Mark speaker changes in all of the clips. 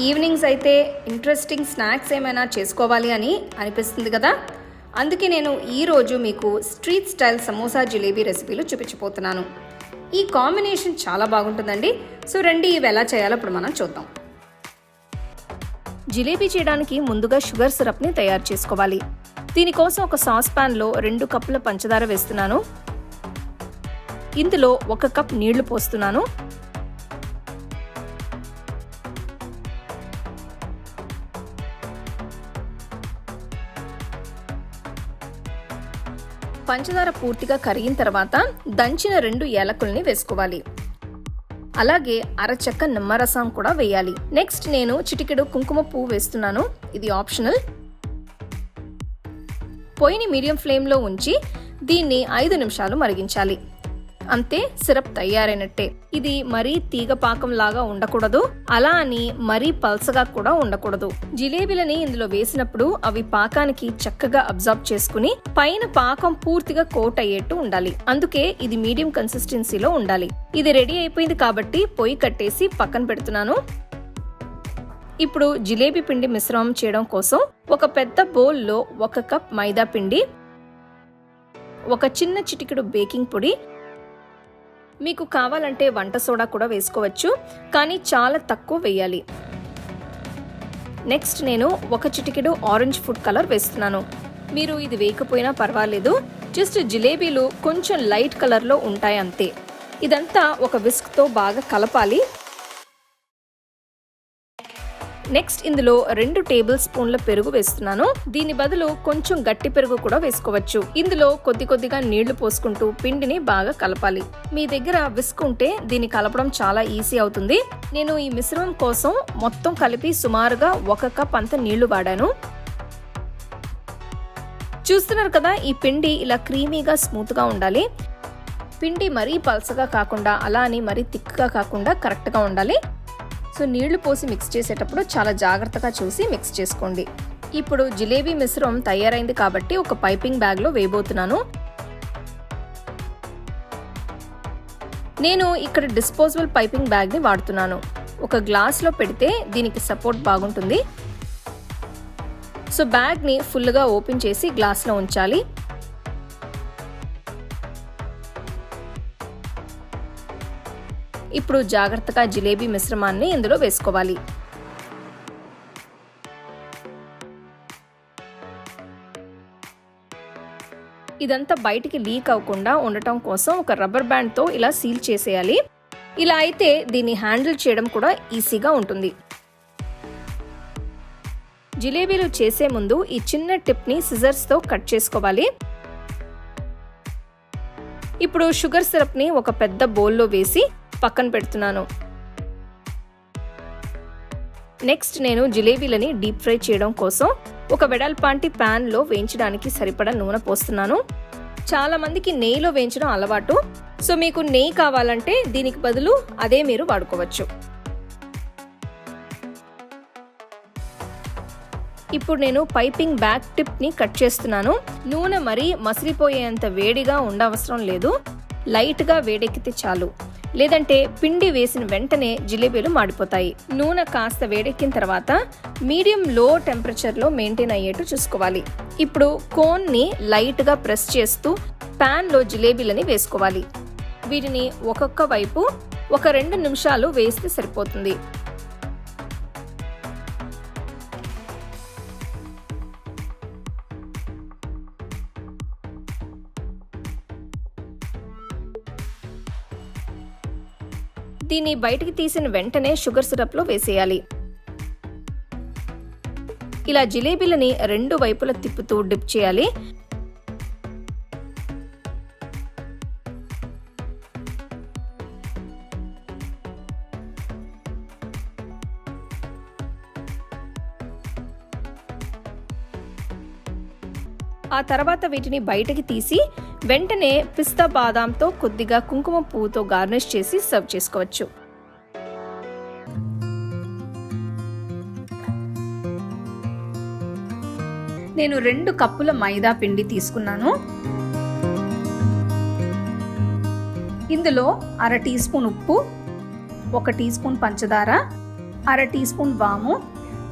Speaker 1: Evenings అయితే interesting snacks ఏమైనా చేసుకోవాలి అని అనిపిస్తుంది కదా? అందుకే నేను ఈరోజు మీకు స్ట్రీట్ స్టైల్ సమోసా జిలేబీ రెసిపీలు చూపించబోతున్నాను. ఈ కాంబినేషన్ చాలా బాగుంటుందండి. సో రండి ఇవి ఎలా చేయాలో ఇప్పుడు మనం చూద్దాం. జిలేబీ చేయడానికి ముందుగా షుగర్ సిరప్ని తయారు చేసుకోవాలి. దీనికోసం ఒక సాస్ ప్యాన్లో రెండు కప్పుల పంచదార వేస్తున్నాను. ఇందులో ఒక కప్ నీళ్ళు పోస్తున్నాను. పంచదార పూర్తిగా కరిగిన తర్వాత దంచిన రెండు ఏలకుల్ని వేసుకోవాలి. అలాగే అరచక్క నిమ్మరసం కూడా వేయాలి. నెక్స్ట్ నేను చిటికెడు కుంకుమ పువ్వు వేస్తున్నాను. ఇది ఆప్షనల్ పొయ్యిని మీడియం ఫ్లేమ్లో ఉంచి దీన్ని ఐదు నిమిషాలు మరిగించాలి. అంతే సిరప్ తయారైనట్టే. ఇది మరీ తీగ పాకం లాగా ఉండకూడదు. అలా అని మరీ పల్సగా కూడా ఉండకూడదు. జిలేబీలని ఇందులో వేసినప్పుడు అవి పాకానికి చక్కగా అబ్జర్బ్ చేసుకుని పైన పాకం పూర్తిగా కోట్ అయ్యేట్టు ఉండాలి. అందుకే ఇది మీడియం కన్సిస్టెన్సీలో ఉండాలి. ఇది రెడీ అయిపోయింది కాబట్టి పొయ్యి కట్టేసి పక్కన పెడుతున్నాను. ఇప్పుడు జిలేబీ పిండి మిశ్రమం చేయడం కోసం ఒక పెద్ద బౌల్లో ఒక కప్ మైదా పిండి ఒక చిన్న చిటికెడు బేకింగ్ పొడి మీకు కావాలంటే వంట సోడా కూడా వేసుకోవచ్చు కానీ చాలా తక్కువ వేయాలి. నెక్స్ట్ నేను ఒక చిటికెడు ఆరెంజ్ ఫుడ్ కలర్ వేస్తున్నాను. మీరు ఇది వేయకపోయినా పర్వాలేదు జస్ట్ జిలేబీలు కొంచెం లైట్ కలర్లో ఉంటాయి అంతే ఇదంతా ఒక విస్క్తో బాగా కలపాలి. నెక్స్ట్ ఇందులో రెండు టేబుల్ స్పూన్ల పెరుగు వేస్తున్నాను. దీని బదులు కొంచెం గట్టి పెరుగు కూడా వేసుకోవచ్చు. ఇందులో కొద్ది కొద్దిగా నీళ్ళు పోసుకుంటూ పిండిని బాగా కలపాలి. మీ దగ్గర విసుకుంటే ఉంటే దీన్ని కలపడం చాలా ఈజీ అవుతుంది. నేను ఈ మిశ్రమం కోసం మొత్తం కలిపి సుమారుగా ఒక కప్ అంత నీళ్ళు వాడాను. చూస్తున్నారు కదా ఈ పిండి ఇలా క్రీమీగా స్మూత్గా ఉండాలి. పిండి మరీ పల్సగా కాకుండా అలా అని మరీ థిక్గా కాకుండా కరెక్ట్గా ఉండాలి. సో నీళ్ళు పోసి మిక్స్ చేసేటప్పుడు చాలా జాగ్రత్తగా చూసి మిక్స్ చేసుకోండి. ఇప్పుడు జిలేబీ మిశ్రమం తయారైంది కాబట్టి ఒక పైపింగ్ బ్యాగ్లో వేయబోతున్నాను. నేను ఇక్కడ డిస్పోజబుల్ పైపింగ్ బ్యాగ్ని వాడుతున్నాను. ఒక గ్లాస్లో పెడితే దీనికి సపోర్ట్ బాగుంటుంది. సో బ్యాగ్ని ఫుల్గా ఓపెన్ చేసి గ్లాస్లో ఉంచాలి. ఇప్పుడు జాగ్రత్తగా జిలేబీ మిశ్రమాన్ని ఇందులో వేసుకోవాలి. ఇదంతా బయటికి లీక్ అవ్వకుండా ఉండటం కోసం ఒక రబ్బర్ బ్యాండ్తో ఇలా సీల్ చేసేయాలి. ఇలా అయితే దీన్ని హ్యాండిల్ చేయడం కూడా ఈజీగా ఉంటుంది. జిలేబీలు చేసే ముందు ఈ చిన్న టిప్ని సిజర్స్తో కట్ చేసుకోవాలి. ఇప్పుడు షుగర్ సిరప్ని ఒక పెద్ద బౌల్లో వేసి పక్కన పెడుతున్నాను. నెక్స్ట్ నేను జిలేబీలని డీప్ ఫ్రై చేయడం కోసం ఒక వెడల్పాంటి ప్యాన్లో వేయించడానికి సరిపడా నూనె పోస్తున్నాను. చాలా మందికి నెయ్యిలో వేయించడం అలవాటు. సో మీకు నెయ్యి కావాలంటే దీనికి బదులు అదే మీరు వాడుకోవచ్చు. ఇప్పుడు నేను పైపింగ్ బ్యాక్ టిప్ని కట్ చేస్తున్నాను. నూనె మరీ మసిలిపోయేంత వేడిగా ఉండవసరం లేదు. లైట్గా వేడెక్కితే చాలు. లేదంటే పిండి వేసిన వెంటనే జిలేబీలు మాడిపోతాయి. నూనె కాస్త వేడెక్కిన తర్వాత మీడియం లో టెంపరేచర్లో మెయింటైన్ అయ్యేట్టు చూసుకోవాలి. ఇప్పుడు కోన్ని లైట్గా ప్రెస్ చేస్తూ ప్యాన్లో జిలేబీలని వేసుకోవాలి. వీటిని ఒక్కొక్క వైపు ఒక రెండు నిమిషాలు వేస్తే సరిపోతుంది. దీన్ని బయటికి తీసిన వెంటనే షుగర్ సిరప్లో వేసేయాలి. ఇలా జిలేబీలని రెండు వైపుల తిప్పుతూ డిప్ చేయాలి. ఆ తర్వాత వీటిని బయటకి తీసి వెంటనే పిస్తా బాదాంతో కొద్దిగా కుంకుమ పువ్వుతో గార్నిష్ చేసి సర్వ్ చేసుకోవచ్చు. నేను రెండు కప్పుల మైదా పిండి తీసుకున్నాను. ఇందులో అర టీ స్పూన్ ఉప్పు ఒక టీ స్పూన్ పంచదార అర టీ స్పూన్ వాము.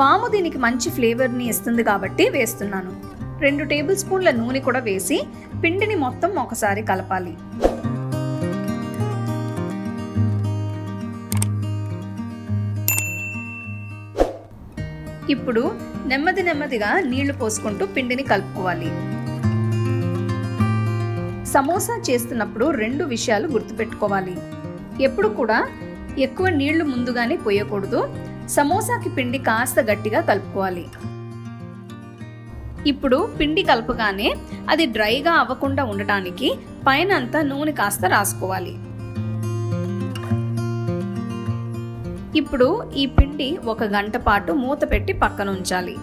Speaker 1: వాము దీనికి మంచి ఫ్లేవర్ని ఇస్తుంది కాబట్టి వేస్తున్నాను. రెండు టేబుల్ స్పూన్ల నూనె కూడా వేసి పిండిని మొత్తం ఒకసారి కలపాలి. ఇప్పుడు నెమ్మది నెమ్మదిగా నీళ్ళు పోసుకుంటూ పిండిని కలుపుకోవాలి. సమోసా చేస్తున్నప్పుడు రెండు విషయాలు గుర్తుపెట్టుకోవాలి. ఎప్పుడు కూడా ఎక్కువ నీళ్ళు ముందుగానే పోయకూడదు. సమోసాకి పిండి కాస్త గట్టిగా కలుపుకోవాలి. ఇప్పుడు పిండి కలపగానే అది డ్రైగా అవ్వకుండా ఉండటానికి పైన అంతా నూనె కాస్త రాసుకోవాలి. ఇప్పుడు ఈ పిండి ఒక గంట పాటు మూత పెట్టి పక్కన ఉంచాలి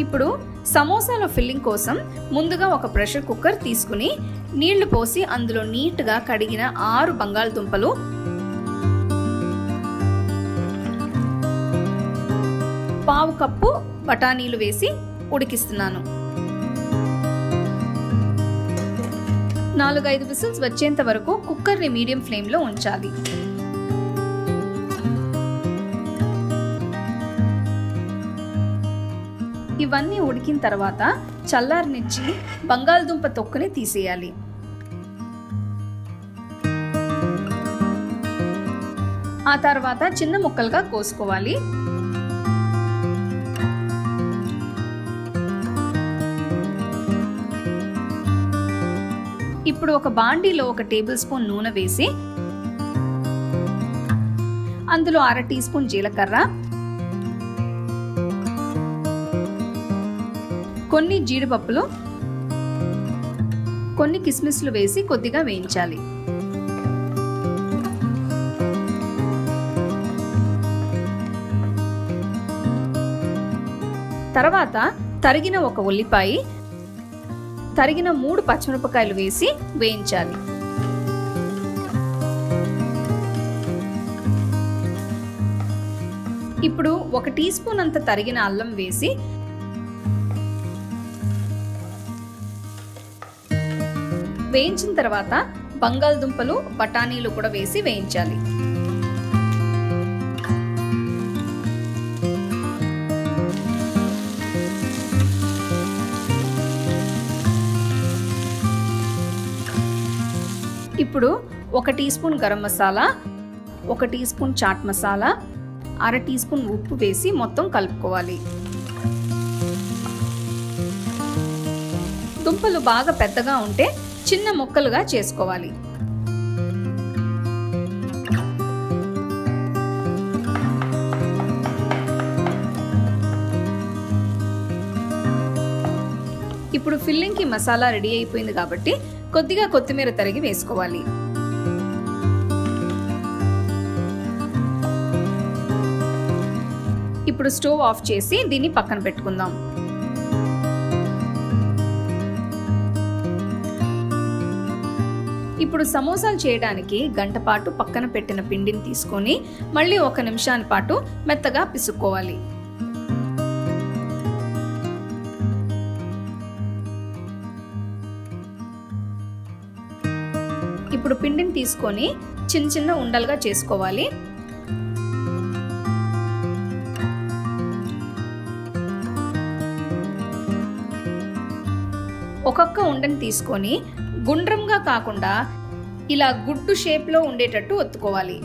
Speaker 1: ఇప్పుడు సమోసాల ఫిల్లింగ్ కోసం ముందుగా ఒక ప్రెషర్ కుక్కర్ తీసుకుని నీళ్ళు పోసి అందులో నీట్గా కడిగిన ఆరు బంగాళదుంపలు పావు కప్పు బఠానీలు వేసి ఉడికిస్తున్నాను. నాలుగైదు విసిల్స్ వచ్చేంత వరకు కుక్కర్ని మీడియం ఫ్లేమ్లో ఉంచాలి. ఇవన్నీ ఉడికిన తర్వాత చల్లారినిచ్చి బంగాళదుంప తొక్కుని తీసేయాలి. ఆ తర్వాత చిన్న ముక్కలుగా కోసుకోవాలి. ఇప్పుడు ఒక బాండీలో ఒక టేబుల్ స్పూన్ నూనె వేసి అందులో అర టీ స్పూన్ జీలకర్ర కొన్ని జీడిపప్పులు కొన్ని కిస్మిస్లు వేసి కొద్దిగా వేయించాలి. తర్వాత తరిగిన ఒక ఉల్లిపాయ తరిగిన మూడు పచ్చిమిరపకాయలు వేసి వేయించాలి. ఇప్పుడు ఒక టీ స్పూన్ అంత తరిగిన అల్లం వేసి వేయించిన తర్వాత బంగాళదుంపలు బఠానీలు కూడా వేసి వేయించాలి. ఇప్పుడు ఒక టీ స్పూన్ గరం మసాలా ఒక టీ స్పూన్ చాట్ మసాలా అర టీ స్పూన్ ఉప్పు వేసి మొత్తం కలుపుకోవాలి. దుంపలు బాగా పెద్దగా ఉంటే చిన్న ముక్కలుగా చేసుకోవాలి. ఇప్పుడు ఫిల్లింగ్కి మసాలా రెడీ అయిపోయింది కాబట్టి కొద్దిగా కొత్తిమీర తరిగి వేసుకోవాలి. ఇప్పుడు స్టవ్ ఆఫ్ చేసి దీన్ని పక్కన పెట్టుకుందాం. ఇప్పుడు సమోసాలు చేయడానికి గంట పాటు పక్కన పెట్టిన పిండిని తీసుకొని మళ్ళీ ఒక నిమిషాని పాటు మెత్తగా పిసుక్కోవాలి. ఇప్పుడు పిండిని తీసుకొని చిన్న చిన్న ఉండలుగా చేసుకోవాలి. ఒక్కొక్క ఉండని తీసుకొని గుండ్రంగా కాకుండా ఇలా గుడ్డు షేప్లో ఉండేటట్టు ఒత్తుకోవాలి.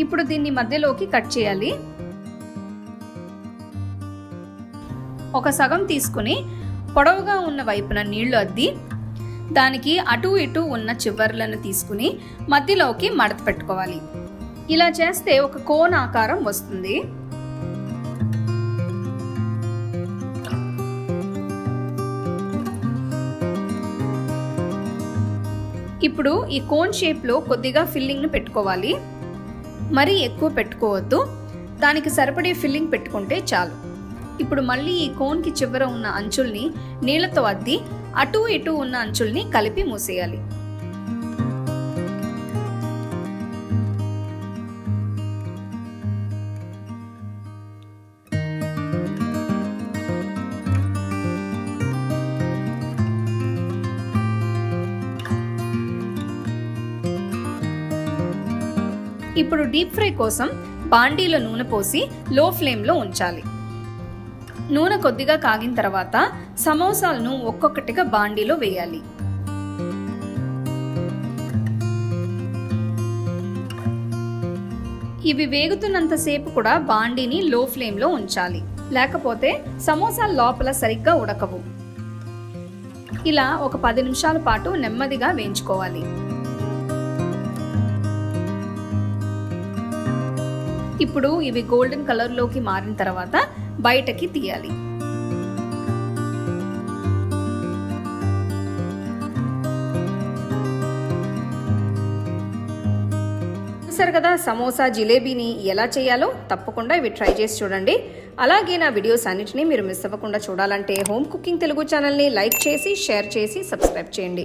Speaker 1: ఇప్పుడు దీన్ని మధ్యలోకి కట్ చేయాలి. ఒక సగం తీసుకుని పొడవుగా ఉన్న వైపున నీళ్ళు అద్ది దానికి అటు ఇటు ఉన్న చివర్లను తీసుకుని మధ్యలోకి మడత పెట్టుకోవాలి. ఇలా చేస్తే ఒక కోన్ ఆకారం వస్తుంది. ఇప్పుడు ఈ కోన్ షేప్లో కొద్దిగా ఫిల్లింగ్ను పెట్టుకోవాలి. మరీ ఎక్కువ పెట్టుకోవద్దు. దానికి సరిపడే ఫిల్లింగ్ పెట్టుకుంటే చాలు. ఇప్పుడు మళ్ళీ ఈ కోన్కి చివర ఉన్న అంచుల్ని నీళ్ళతో అద్ది అటు ఇటు ఉన్న అంచుల్ని కలిపి మూసేయాలి. ఇప్పుడు డీప్ ఫ్రై కోసం బాండీలో నూనె పోసి లో ఫ్లేమ్లో ఉంచాలి. నూనె కొద్దిగా కాగిన తర్వాత సమోసాలను ఒక్కొక్కటిగా బాండీలో వేయాలి. ఇవి వేగుతున్నంతసేపు కూడా బాండీని లో ఫ్లేమ్లో ఉంచాలి. లేకపోతే సమోసాలు లోపల సరిగ్గా ఉడకవు. ఇలా ఒక పది నిమిషాల పాటు నెమ్మదిగా వేయించుకోవాలి. ఇప్పుడు ఇవి గోల్డెన్ కలర్లోకి మారిన తర్వాత బయటకి తీయాలి. చూసారు కదా సమోసా జిలేబీని ఎలా చేయాలో తప్పకుండా ఇవి ట్రై చేసి చూడండి. అలాగే నా వీడియోస్ అన్నిటినీ మీరు మిస్ అవ్వకుండా చూడాలంటే హోమ్ కుకింగ్ తెలుగు ఛానల్ని లైక్ చేసి షేర్ చేసి సబ్స్క్రైబ్ చేయండి.